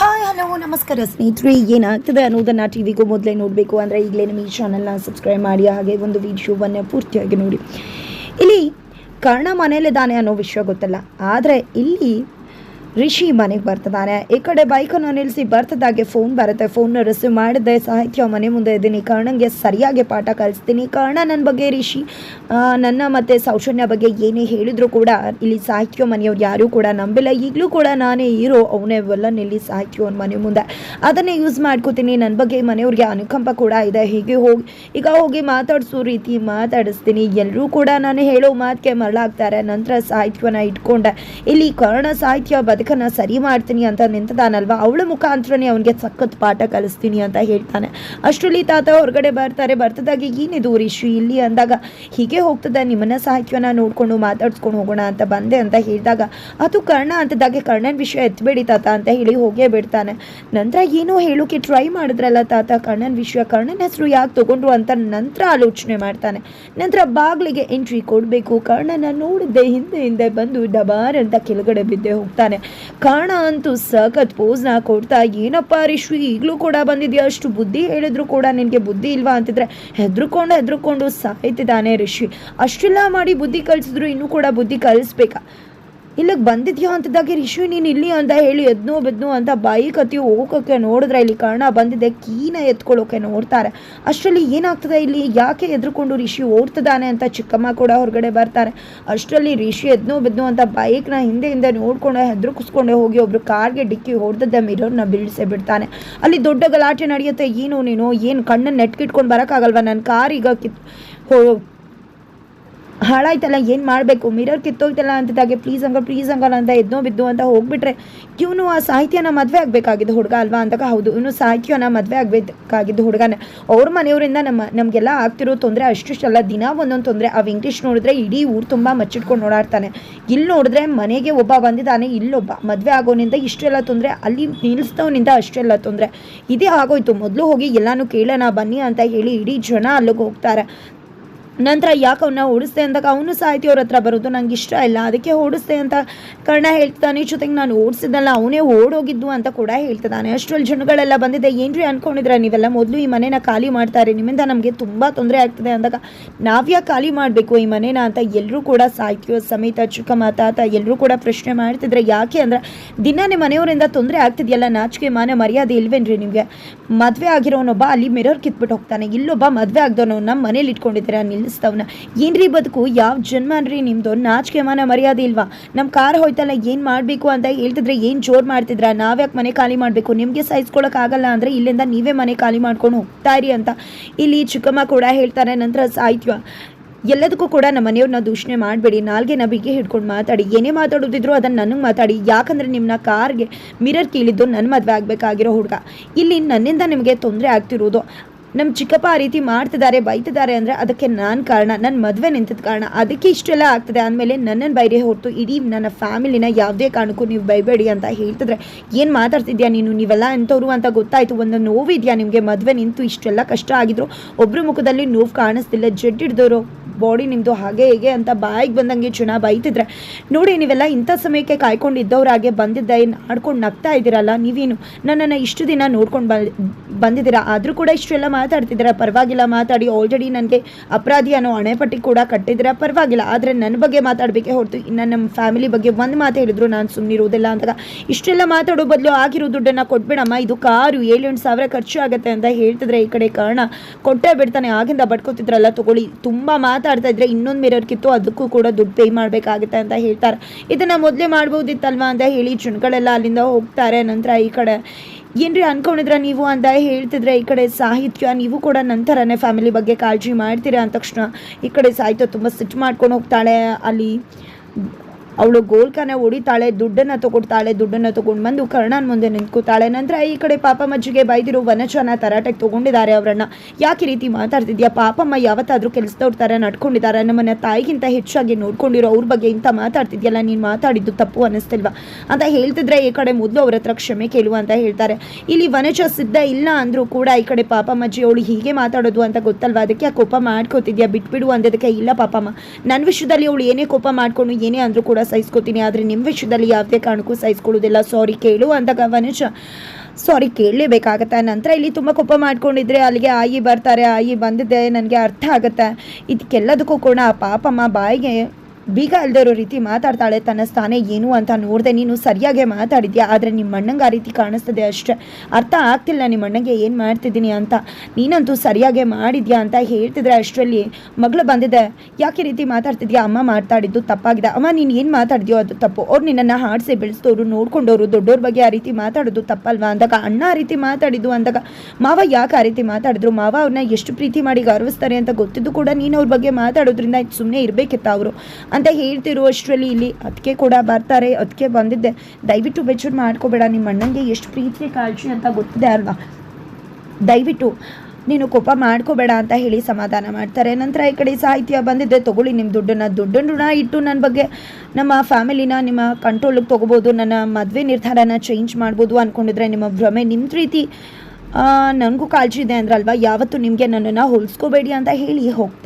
Hi hello ನಮಸ್ಕಾರ ಸ್ನೇಹಿತರೆ, ಏನಾಗ್ತದೆ ಅನ್ನೋದನ್ನು ಟಿ ವಿಗೂ ಮೊದಲೇ ನೋಡಬೇಕು ಅಂದರೆ ಈಗಲೇ ನಮ್ಮ ಈ ಚಾನಲ್ನ ಸಬ್ಸ್ಕ್ರೈಬ್ ಮಾಡಿ, ಹಾಗೆ ಒಂದು ವಿಡಿಯೋವನ್ನು ಪೂರ್ತಿಯಾಗಿ ನೋಡಿ. ಇಲ್ಲಿ ಕರ್ಣ ಮನೇಲಿದ್ದಾನೆ ಅನ್ನೋ ವಿಷಯ ಗೊತ್ತಲ್ಲ, ಆದರೆ ಇಲ್ಲಿ ರಿಷಿ ಮನೆಗೆ ಬರ್ತಿದ್ದಾನೆ. ಈ ಕಡೆ ಬೈಕನ್ನು ನಿಲ್ಲಿಸಿ ಬರ್ತದಾಗೆ ಫೋನ್ ಬರುತ್ತೆ. ಫೋನ್ನ ರಿಸೀವ್ ಮಾಡಿದೆ ಸಾಹಿತ್ಯ ಮನೆ ಮುಂದೆ ಇದ್ದೀನಿ. ಕರ್ಣಂಗೆ ಸರಿಯಾಗಿ ಪಾಠ ಕಲಿಸ್ತೀನಿ. ಕರ್ಣ ನನ್ನ ಬಗ್ಗೆ ರಿಷಿ ನನ್ನ ಮತ್ತು ಸೌಶನ್ಯ ಬಗ್ಗೆ ಏನೇ ಹೇಳಿದರೂ ಕೂಡ ಇಲ್ಲಿ ಸಾಹಿತ್ಯ ಮನೆಯವ್ರು ಯಾರೂ ಕೂಡ ನಂಬಿಲ್ಲ. ಈಗಲೂ ಕೂಡ ನಾನೇ ಇರೋ ಅವನೇ ಎಲ್ಲ ನಿಲ್ಲಿ ಸಾಹಿತ್ಯ ಅವ್ನ ಮನೆ ಮುಂದೆ. ಅದನ್ನೇ ಯೂಸ್ ಮಾಡ್ಕೋತೀನಿ. ನನ್ನ ಬಗ್ಗೆ ಮನೆಯವ್ರಿಗೆ ಅನುಕಂಪ ಕೂಡ ಇದೆ. ಹೀಗೆ ಹೋಗಿ, ಈಗ ಹೋಗಿ ಮಾತಾಡಿಸೋ ರೀತಿ ಮಾತಾಡಿಸ್ತೀನಿ. ಎಲ್ಲರೂ ಕೂಡ ನಾನು ಹೇಳೋ ಮಾತಿಗೆ ಮರಳಾಗ್ತಾರೆ. ನಂತರ ಸಾಹಿತ್ಯನ ಇಟ್ಕೊಂಡೆ. ಇಲ್ಲಿ ಕರ್ಣ ಸಾಹಿತ್ಯ ಬದುಕನ್ನು ಸರಿ ಮಾಡ್ತೀನಿ ಅಂತ ನಿಂತದಾನಲ್ವಾ ಅವಳ ಮುಖಾಂತರನೇ ಅವನಿಗೆ ಸಖತ್ ಪಾಠ ಕಲಿಸ್ತೀನಿ ಅಂತ ಹೇಳ್ತಾನೆ. ಅಷ್ಟರಲ್ಲಿ ತಾತ ಹೊರಗಡೆ ಬರ್ತಾರೆ. ಬರ್ತದಾಗ, ಏನಿದು ರಿಷಿ ಇಲ್ಲಿ? ಅಂದಾಗ, ಹೀಗೆ ಹೋಗ್ತದೆ, ನಿಮ್ಮನ್ನ ಸಾಹಿತ್ಯನ ನೋಡ್ಕೊಂಡು ಮಾತಾಡ್ಸ್ಕೊಂಡು ಹೋಗೋಣ ಅಂತ ಬಂದೆ ಅಂತ ಹೇಳಿದಾಗ, ಅದು ಕರ್ಣ ಅಂತದಾಗೆ ಕರ್ಣನ ವಿಷಯ ಎತ್ತಬೇಡಿ ತಾತ ಅಂತ ಹೇಳಿ ಹೋಗೇ ಬಿಡ್ತಾನೆ. ನಂತರ ಏನೋ ಹೇಳೋಕೆ ಟ್ರೈ ಮಾಡಿದ್ರಲ್ಲ ತಾತ, ಕರ್ಣನ ವಿಷಯ, ಕರ್ಣನ ಹೆಸರು ಯಾಕೆ ತಗೊಂಡ್ರು ಅಂತ ನಂತರ ಆಲೋಚನೆ ಮಾಡ್ತಾನೆ. ನಂತರ ಬಾಗಿಲಿಗೆ ಎಂಟ್ರಿ ಕೊಡಬೇಕು. ಕರ್ಣನ ನೋಡಿದ್ದೆ ಹಿಂದೆ ಹಿಂದೆ ಬಂದು ಡಬಾರ್ ಅಂತ ಕೆಳಗಡೆ ಬಿದ್ದೆ ಹೋಗ್ತಾನೆ. ಕರ್ಣ ಅಂತೂ ಸಖತ್ ಪೋಸ್ನ ಕೊಡ್ತಾ ಏನಪ್ಪ ರಿಶ್ವಿ ಈಗಲೂ ಕೂಡ ಬಂದಿದೆಯಾ? ಅಷ್ಟು ಬುದ್ಧಿ ಹೇಳಿದ್ರು ಕೂಡ ನಿನಗೆ ಬುದ್ಧಿ ಇಲ್ವಾ ಅಂತಿದ್ರೆ ಹೆದ್ರುಕೊಂಡು ಹೆದ್ರುಕೊಂಡು ಸಾಯ್ತಿದ್ದಾನೆ ರಿಶ್ವಿ ಅಷ್ಟೆಲ್ಲ ಮಾಡಿ ಬುದ್ಧಿ ಕಲಿಸಿದ್ರು ಇನ್ನೂ ಕೂಡ ಬುದ್ಧಿ ಕಲಿಸ್ಬೇಕಾ? ಇಲ್ಲಿಗೆ ಬಂದಿದ್ಯೋ ಅಂತದಾಗೆ ರಿಷಿ, ನೀನು ಇಲ್ಲಿ ಅಂತ ಹೇಳಿ ಎದ್ನೋ ಬೆದ್ನೋ ಅಂತ ಬಾಯಿ ಕತ್ತಿ ಹೋಗೋಕೆ ನೋಡಿದ್ರೆ ಇಲ್ಲಿ ಕರ್ಣ ಬಂದಿದೆ, ಕೀನ ಎತ್ಕೊಳ್ಳೋಕೆ ನೋಡ್ತಾರೆ. ಅಷ್ಟರಲ್ಲಿ ಏನಾಗ್ತದೆ ಇಲ್ಲಿ? ಯಾಕೆ ಎದ್ರುಕೊಂಡು ರಿಷಿ ಓಡ್ತದಾನೆ ಅಂತ ಚಿಕ್ಕಮ್ಮ ಕೂಡ ಹೊರಗಡೆ ಬರ್ತಾರೆ. ಅಷ್ಟರಲ್ಲಿ ರಿಷಿ ಎದ್ನೋ ಬೆದ್ನೋ ಅಂತ ಬೈಕ್ನ ಹಿಂದೆ ಹಿಂದೆ ನೋಡ್ಕೊಂಡು ಹೆದ್ರುಕಿಸ್ಕೊಂಡೆ ಹೋಗಿ ಒಬ್ರು ಕಾರ್ಗೆ ಡಿಕ್ಕಿ ಹೊಡೆದದ್ದ ಮಿರರ್ನ ಬಿಡಿಸೇ ಬಿಡ್ತಾನೆ. ಅಲ್ಲಿ ದೊಡ್ಡ ಗಲಾಟೆ ನಡೆಯುತ್ತೆ. ಏನು ನೀನು? ಏನು ಕಣ್ಣನ್ನು ನೆಟ್ಕಿಟ್ಕೊಂಡು ಬರೋಕ್ಕಾಗಲ್ವ? ನನ್ನ ಕಾರ್ ಈಗ ಕಿತ್ ಹಾಳಾಯ್ತಲ್ಲ, ಏನು ಮಾಡಬೇಕು? ಮಿರರ್ ಕಿತ್ತೋಗ್ತಲ್ಲ ಅಂತಿದ್ದಾಗೆ ಪ್ಲೀಸ್ ಅಂಗಲ್ ಪ್ಲೀಸ್ ಅಂಗಲ್ ಅಂತ ಎದ್ನೋ ಬಿದ್ದು ಅಂತ ಹೋಗ್ಬಿಟ್ರೆ, ಇವನು ಆ ಸಾಹಿತ್ಯನ ಮದುವೆ ಆಗಬೇಕಾಗಿದ್ದು ಹುಡುಗ ಅಲ್ವಾ ಅಂದಾಗ ಹೌದು. ಇವನು ಸಾಹಿತ್ಯನ ಮದುವೆ ಆಗಬೇಕಾಗಿದ್ದು ಹುಡುಗನೇ. ಅವ್ರ ಮನೆಯವರಿಂದ ನಮ್ಮ, ನಮಗೆಲ್ಲ ಆಗ್ತಿರೋ ತೊಂದರೆ ಅಷ್ಟಿಷ್ಟಲ್ಲ. ದಿನ ಒಂದೊಂದು ತೊಂದರೆ. ಆ ವೆಂಕಟೇಶ್ ನೋಡಿದ್ರೆ ಇಡೀ ಊರು ತುಂಬ ಮಚ್ಚಿಟ್ಕೊಂಡು ಓಡಾಡ್ತಾನೆ. ಇಲ್ಲಿ ನೋಡಿದ್ರೆ ಮನೆಗೆ ಒಬ್ಬ ಬಂದಿದ್ದಾನೆ, ಇಲ್ಲೊಬ್ಬ. ಮದುವೆ ಆಗೋನಿಂದ ಇಷ್ಟೆಲ್ಲ ತೊಂದರೆ, ಅಲ್ಲಿ ನಿಲ್ಲಿಸ್ದವನಿಂದ ಅಷ್ಟೆಲ್ಲ ತೊಂದರೆ. ಇದೇ ಆಗೋಯ್ತು. ಮೊದಲು ಹೋಗಿ ಎಲ್ಲಾನು ಕೇಳೋಣ, ಬನ್ನಿ ಅಂತ ಹೇಳಿ ಇಡೀ ಜನ ಅಲ್ಲಿಗೆ ಹೋಗ್ತಾರೆ. ನಂತರ ಯಾಕೆ ಅವನ್ನ ಓಡಿಸ್ದೆ ಅಂದಾಗ ಅವನು ಸಾಹಿತ್ಯವ್ರ ಹತ್ರ ಬರೋದು ನಂಗೆ ಇಷ್ಟ ಇಲ್ಲ. ಅದಕ್ಕೆ ಓಡಿಸ್ದೆ ಅಂತ ಕರ್ಣ ಹೇಳ್ತಾನೆ ಜೊತೆಗೆ ನಾನು ಓಡಿಸಿದ್ದಲ್ಲ, ಅವನೇ ಓಡೋಗಿದ್ದು ಅಂತ ಕೂಡ ಹೇಳ್ತಿದ್ದಾನೆ. ಅಷ್ಟರಲ್ಲಿ ಜನಗಳೆಲ್ಲ ಬಂದಿದೆ, ಏನ್ರಿ ಅನ್ಕೊಂಡಿದ್ರೆ ನೀವೆಲ್ಲ? ಮೊದಲು ಈ ಮನೇನ ಖಾಲಿ ಮಾಡ್ತಾರೆ, ನಿಮ್ಮಿಂದ ನಮಗೆ ತುಂಬ ತೊಂದರೆ ಆಗ್ತಿದೆ ಅಂದಾಗ ನಾವ್ಯಾಕೆ ಖಾಲಿ ಮಾಡಬೇಕು ಈ ಮನೇನ ಅಂತ ಎಲ್ಲರೂ ಕೂಡ ಸಾಹಿತ್ಯ ಸಮೇತ ಚಿಕ್ಕಮ್ಮ ತಾತ ಎಲ್ಲರೂ ಕೂಡ ಪ್ರಶ್ನೆ ಮಾಡ್ತಿದ್ರೆ ಯಾಕೆ ಅಂದ್ರೆ ದಿನನೇ ಮನೆಯವರಿಂದ ತೊಂದರೆ ಆಗ್ತಿದೆಯಲ್ಲ, ನಾಚಿಕೆ, ಮಾನ, ಮರ್ಯಾದೆ ಇಲ್ವೇನ್ರಿ ನಿಮಗೆ? ಮದುವೆ ಆಗಿರೋನೊಬ್ಬ ಅಲ್ಲಿ ಮಿರರ್ ಕಿತ್ಬಿಟ್ಟು ಹೋಗ್ತಾನೆ, ಇಲ್ಲೊಬ್ಬ ಮದುವೆ ಆಗ್ದವನು ನಮ್ಮ ಮನೇಲಿ ಇಟ್ಕೊಂಡಿದ್ದೀರಾ? ನಿಲ್ಲಿಸ್ತವನ ಏನ್ರಿ ಬದುಕು? ಯಾವ ಜನ್ಮ ಅನ್ರಿ ನಿಮ್ದು? ನಾಚಿಕೆ ಮಾನ, ಮರ್ಯಾದೆ ಇಲ್ವಾ? ನಮ್ಮ ಕಾರ್ ಹೋಯ್ತಲ್ಲ, ಏನು ಮಾಡಬೇಕು ಅಂತ ಹೇಳ್ತಿದ್ರೆ ಏನು ಜೋರ್ ಮಾಡ್ತಿದ್ರ? ನಾವ್ಯಾಕೆ ಮನೆ ಖಾಲಿ ಮಾಡಬೇಕು? ನಿಮಗೆ ಆಗಲ್ಲ ಅಂದ್ರೆ ಇಲ್ಲಿಂದ ನೀವೇ ಮನೆ ಖಾಲಿ ಮಾಡ್ಕೊಂಡು ಹೋಗ್ತಾ ಅಂತ. ಇಲ್ಲಿ ಚಿಕ್ಕಮ್ಮ ಕೂಡ ಹೇಳ್ತಾರೆ, ನಂತರ ಸಾಹಿತ್ಯ. ಎಲ್ಲದಕ್ಕೂ ಕೂಡ ನಮ್ಮ ಮನೆಯವ್ರನ್ನ ದೂಷಣೆ ಮಾಡಬೇಡಿ. ನಾಲ್ಗೆ ನಬಿಗೆ ಹಿಡ್ಕೊಂಡು ಮಾತಾಡಿ. ಏನೇ ಮಾತಾಡೋದಿದ್ರು ಅದನ್ನು ನನಗೆ ಮಾತಾಡಿ. ಯಾಕಂದರೆ ನಿಮ್ಮನ್ನ ಕಾರ್ಗೆ ಮಿರರ್ ಕೇಳಿದ್ದು ನನ್ನ ಮದುವೆ ಆಗಬೇಕಾಗಿರೋ ಹುಡುಗ. ಇಲ್ಲಿ ನನ್ನಿಂದ ನಿಮಗೆ ತೊಂದರೆ ಆಗ್ತಿರೋದು. ನಮ್ಮ ಚಿಕ್ಕಪ್ಪ ಆ ರೀತಿ ಮಾಡ್ತಿದ್ದಾರೆ, ಬೈತಿದ್ದಾರೆ ಅಂದರೆ ಅದಕ್ಕೆ ನಾನು ಕಾರಣ ನನ್ನ ಮದುವೆ ನಿಂತಿದ್ದ ಕಾರಣ. ಅದಕ್ಕೆ ಇಷ್ಟೆಲ್ಲ ಆಗ್ತದೆ ಆದಮೇಲೆ ನನ್ನನ್ನು ಬೈರೆ ಹೊರತು ಇಡೀ ನನ್ನ ಫ್ಯಾಮಿಲಿನ ಯಾವುದೇ ಕಾರಣಕ್ಕೂ ನೀವು ಬೈಬೇಡಿ ಅಂತ ಹೇಳ್ತಿದ್ರೆ, ಏನು ಮಾತಾಡ್ತಿದ್ಯಾ ನೀನು? ನೀವೆಲ್ಲ ಎಂಥವ್ರು ಅಂತ ಗೊತ್ತಾಯಿತು, ಒಂದು ನೋವಿದೆಯಾ ನಿಮಗೆ ಮದುವೆ ನಿಂತು ಇಷ್ಟೆಲ್ಲ ಕಷ್ಟ ಆಗಿದ್ರು? ಒಬ್ಬರು ಮುಖದಲ್ಲಿ ನೋವು ಕಾಣಿಸ್ತಿಲ್ಲ ಜಡ್ ಬಾಡಿ ನಿಮ್ಮದು ಹಾಗೆ ಹೀಗೆ ಅಂತ ಬಾಯಿಗೆ ಬಂದಂಗೆ ಚುನಾ ಬೈತಿದ್ರೆ. ನೋಡಿ, ನೀವೆಲ್ಲ ಇಂಥ ಸಮಯಕ್ಕೆ ಕಾಯ್ಕೊಂಡಿದ್ದವ್ರಾಗೆ ಬಂದಿದ್ದ ಏನು ಆಡ್ಕೊಂಡು ನಗ್ತಾ ಇದ್ದೀರಲ್ಲ, ನೀವೇನು ನನ್ನನ್ನು ಇಷ್ಟು ದಿನ ನೋಡ್ಕೊಂಡು ಬಂದಿದ್ದೀರ? ಆದರೂ ಕೂಡ ಇಷ್ಟೆಲ್ಲ ಮಾತಾಡ್ತಿದ್ದೀರಾ? ಪರವಾಗಿಲ್ಲ, ಮಾತಾಡಿ. ಆಲ್ರೆಡಿ ನನಗೆ ಅಪರಾಧಿ ಅನ್ನೋ ಅಣೆಪಟ್ಟಿ ಕೂಡ ಕಟ್ಟಿದ್ದೀರಾ? ಪರವಾಗಿಲ್ಲ. ಆದರೆ ನನ್ನ ಬಗ್ಗೆ ಮಾತಾಡಬೇಕೇ ಹೊರತು ಇನ್ನು ನಮ್ಮ ಫ್ಯಾಮಿಲಿ ಬಗ್ಗೆ ಒಂದು ಮಾತು ಹೇಳಿದ್ರು ನಾನು ಸುಮ್ಮನಿರೋದಿಲ್ಲ ಅಂದಾಗ. ಇಷ್ಟೆಲ್ಲ ಮಾತಾಡೋ ಬದಲು ಆಗಿರೋ ದುಡ್ಡನ್ನು ಕೊಟ್ಬಿಡಮ್ಮ. ಇದು ಕಾರು ಏಳೆಂಟು ಸಾವಿರ ಖರ್ಚು ಆಗುತ್ತೆ ಅಂತ ಹೇಳ್ತಿದ್ರೆ ಈ ಕಡೆ ಕಾರಣ ಕೊಟ್ಟೇ ಬಿಡ್ತಾನೆ. ಆಗಿಂದ ಬಡ್ಕೋತಿದ್ರಲ್ಲ, ತಗೊಳ್ಳಿ. ತುಂಬ ಮಾತಾಡ್ತಾ ಇದ್ರೆ ಇನ್ನೊಂದು ಮಿರರ್ ಕಿತ್ತು, ಅದಕ್ಕೂ ಕೂಡ ದುಡ್ಡು ಪೇ ಮಾಡಬೇಕಾಗುತ್ತೆ ಅಂತ ಹೇಳ್ತಾರೆ. ಇದನ್ನು ಮೊದಲೇ ಮಾಡ್ಬೋದಿತ್ತಲ್ವಾ ಅಂತ ಹೇಳಿ ಜನಗಳೆಲ್ಲ ಅಲ್ಲಿಂದ ಹೋಗ್ತಾರೆ. ನಂತರ ಈ ಕಡೆ, ಏನ್ರಿ ಅನ್ಕೊಂಡಿದ್ರ ನೀವು ಅಂತ ಹೇಳ್ತಿದ್ರೆ ಈ ಕಡೆ ಸಾಹಿತ್ಯ, ನೀವು ಕೂಡ ನಂತರನೇ ಫ್ಯಾಮಿಲಿ ಬಗ್ಗೆ ಕಾಳಜಿ ಮಾಡ್ತೀರಾ ಅಂದ ತಕ್ಷಣ ಈ ಕಡೆ ಸಾಹಿತ್ಯ ತುಂಬ ಸಿಟ್ಟು ಮಾಡ್ಕೊಂಡು ಹೋಗ್ತಾಳೆ. ಅಲ್ಲಿ ಅವಳು ಗೋಲ್ಕನ ಹೊಡಿತಾಳೆ, ದುಡ್ಡನ್ನು ತಗೊಡ್ತಾಳೆ, ದುಡ್ಡನ್ನು ತಗೊಂಡು ಬಂದು ಕರ್ಣನ್ ಮುಂದೆ ನಿಂತ್ಕೋತಾಳೆ. ನಂತರ ಈ ಕಡೆ ಪಾಪಮ್ಮಜ್ಜಿಗೆ ಬೈದಿರೋ ವನಚನ ತರಾಟೆಗೆ ತಗೊಂಡಿದ್ದಾರೆ ಅವರನ್ನ. ಯಾಕೆ ರೀತಿ ಮಾತಾಡ್ತಿದ್ಯಾ? ಪಾಪಮ್ಮ ಯಾವತ್ತಾದ್ರೂ ಕೆಲಸದವ್ರ ಥರ ನಡ್ಕೊಂಡಿದ್ದಾರೆ. ನಮ್ಮನ್ನ ತಾಯಿಗಿಂತ ಹೆಚ್ಚಾಗಿ ನೋಡ್ಕೊಂಡಿರೋ ಅವ್ರ ಬಗ್ಗೆ ಇಂಥ ಮಾತಾಡ್ತಿದ್ಯಲ್ಲ? ನೀನು ಮಾತಾಡಿದ್ದು ತಪ್ಪು ಅನ್ನಿಸ್ತಿಲ್ವಾ ಅಂತ ಹೇಳ್ತಿದ್ರೆ ಈ ಕಡೆ ಮೊದಲು ಅವ್ರ ಹತ್ರ ಕ್ಷಮೆ ಕೇಳುವ ಅಂತ ಹೇಳ್ತಾರೆ. ಇಲ್ಲಿ ವನಚ ಸಿದ್ಧ ಇಲ್ಲ ಅಂದರೂ ಕೂಡ ಈ ಕಡೆ ಪಾಪಮ್ಮಜ್ಜಿ ಅವಳು ಹೀಗೆ ಮಾತಾಡೋದು ಅಂತ ಗೊತ್ತಲ್ವಾ? ಅದಕ್ಕೆ ಆ ಕೋಪ ಮಾಡ್ಕೋತಿದ್ಯಾ? ಬಿಟ್ಬಿಡು ಅಂದದಕ್ಕೆ ಇಲ್ಲ ಪಾಪಮ್ಮ. ನನ್ನ ವಿಷಯದಲ್ಲಿ ಅವಳು ಏನೇ ಕೋಪ ಮಾಡ್ಕೊಂಡು ಏನೇ ಅಂದರೂ ಕೂಡ ಸಹಿಸ್ಕೋತೀನಿ, ಆದರೆ ನಿಮ್ಮ ವಿಷಯದಲ್ಲಿ ಯಾವುದೇ ಕಾರಣಕ್ಕೂ ಸಹಿಸ್ಕೊಳ್ಳೋದಿಲ್ಲ ಸಾರಿ ಕೇಳು ಅಂದಾಗ ವನುಜ ಸಾರಿ ಕೇಳಲೇಬೇಕಾಗತ್ತೆ. ನಂತರ ಇಲ್ಲಿ ತುಂಬ ಕೋಪ ಮಾಡ್ಕೊಂಡಿದ್ರೆ ಅಲ್ಲಿಗೆ ಆಯಿ ಬರ್ತಾರೆ. ಆಯಿ ಬಂದಿದ್ದೆ, ನನಗೆ ಅರ್ಥ ಆಗುತ್ತೆ. ಇದಕ್ಕೆಲ್ಲದಕ್ಕೂ ಕೂಡ ಆ ಪಾಪಮ್ಮ ಬಾಯಿಗೆ ಬೀಗ ಅಲ್ಲದೆ ರೀತಿ ಮಾತಾಡ್ತಾಳೆ. ತನ್ನ ಸ್ಥಾನ ಏನು ಅಂತ ನೋಡಿದೆ. ನೀನು ಸರಿಯಾಗೆ ಮಾತಾಡಿದ್ಯಾ? ಆದರೆ ನಿಮ್ಮ ಅಣ್ಣಂಗೆ ಆ ರೀತಿ ಕಾಣಿಸ್ತದೆ ಅಷ್ಟೇ. ಅರ್ಥ ಆಗ್ತಿಲ್ಲ ನಿಮ್ಮ ಅಣ್ಣಂಗೆ ಏನು ಮಾಡ್ತಿದ್ದೀನಿ ಅಂತ. ನೀನಂತೂ ಸರಿಯಾಗೆ ಮಾಡಿದ್ಯಾ ಅಂತ ಹೇಳ್ತಿದ್ರೆ ಅಷ್ಟರಲ್ಲಿ ಮಗಳು ಬಂದಿದೆ. ಯಾಕೆ ರೀತಿ ಮಾತಾಡ್ತಿದ್ಯಾ? ಅಮ್ಮ ಮಾತಾಡಿದ್ದು ತಪ್ಪಾಗಿದೆ. ಅಮ್ಮ, ನೀನು ಏನು ಮಾತಾಡಿದ್ಯೋ ಅದು ತಪ್ಪು. ಅವ್ರು ನಿನ್ನನ್ನು ಹಾಡಿಸಿ ಬೆಳೆಸಿದವರು ನೋಡ್ಕೊಂಡವರು ದೊಡ್ಡವ್ರ ಬಗ್ಗೆ ಆ ರೀತಿ ಮಾತಾಡೋದು ತಪ್ಪಲ್ವಾ ಅಂದಾಗ, ಅಣ್ಣ ಆ ರೀತಿ ಮಾತಾಡಿದ್ದು ಅಂದಾಗ, ಮಾವ ಯಾಕೆ ಆ ರೀತಿ ಮಾತಾಡಿದ್ರು? ಮಾವ ಅವ್ರನ್ನ ಎಷ್ಟು ಪ್ರೀತಿ ಮಾಡಿ ಗೌರವಿಸ್ತಾರೆ ಅಂತ ಗೊತ್ತಿದ್ದು ಕೂಡ ನೀನು ಅವ್ರ ಬಗ್ಗೆ ಮಾತಾಡೋದ್ರಿಂದ ಸುಮ್ಮನೆ ಇರಬೇಕಿತ್ತ ಅವರು? ಅಂತ ಹೇಳ್ತಿರುವಷ್ಟರಲ್ಲಿ ಇಲ್ಲಿ ಅದಕ್ಕೆ ಕೂಡ ಬರ್ತಾರೆ ಅದಕ್ಕೆ ಬಂದಿದ್ದೆ. ದಯವಿಟ್ಟು ಬೆಚ್ಚರು ಮಾಡ್ಕೋಬೇಡ, ನಿಮ್ಮ ಅಣ್ಣನಿಗೆ ಎಷ್ಟು ಪ್ರೀತಿ ಕಾಳಜಿ ಅಂತ ಗೊತ್ತಿದೆ ಅಲ್ವಾ? ದಯವಿಟ್ಟು ನೀನು ಕೋಪ ಮಾಡ್ಕೋಬೇಡ ಅಂತ ಹೇಳಿ ಸಮಾಧಾನ ಮಾಡ್ತಾರೆ. ನಂತರ ಈ ಕಡೆ ಸಾಹಿತ್ಯ ಬಂದಿದ್ದೆ ತಗೊಳ್ಳಿ ನಿಮ್ಮ ದುಡ್ಡನ್ನು. ದುಡ್ಡನ್ನು ಋಣ ಇಟ್ಟು ನನ್ನ ಬಗ್ಗೆ ನಮ್ಮ ಫ್ಯಾಮಿಲಿನ, ನಿಮ್ಮ ಕಂಟ್ರೋಲಿಗೆ ತೊಗೋಬೋದು, ನನ್ನ ಮದುವೆ ನಿರ್ಧಾರನ ಚೇಂಜ್ ಮಾಡ್ಬೋದು ಅಂದ್ಕೊಂಡಿದ್ರೆ ನಿಮ್ಮ ಭ್ರಮೆ, ನಿಮ್ಮ ರೀತಿ ನನಗೂ ಕಾಳಜಿ ಇದೆ ಅಂದ್ರಲ್ವಾ? ಯಾವತ್ತೂ ನಿಮಗೆ ನನ್ನನ್ನು ಹೋಲಿಸ್ಕೋಬೇಡಿ ಅಂತ ಹೇಳಿ ಹೋಗ್ತಾರೆ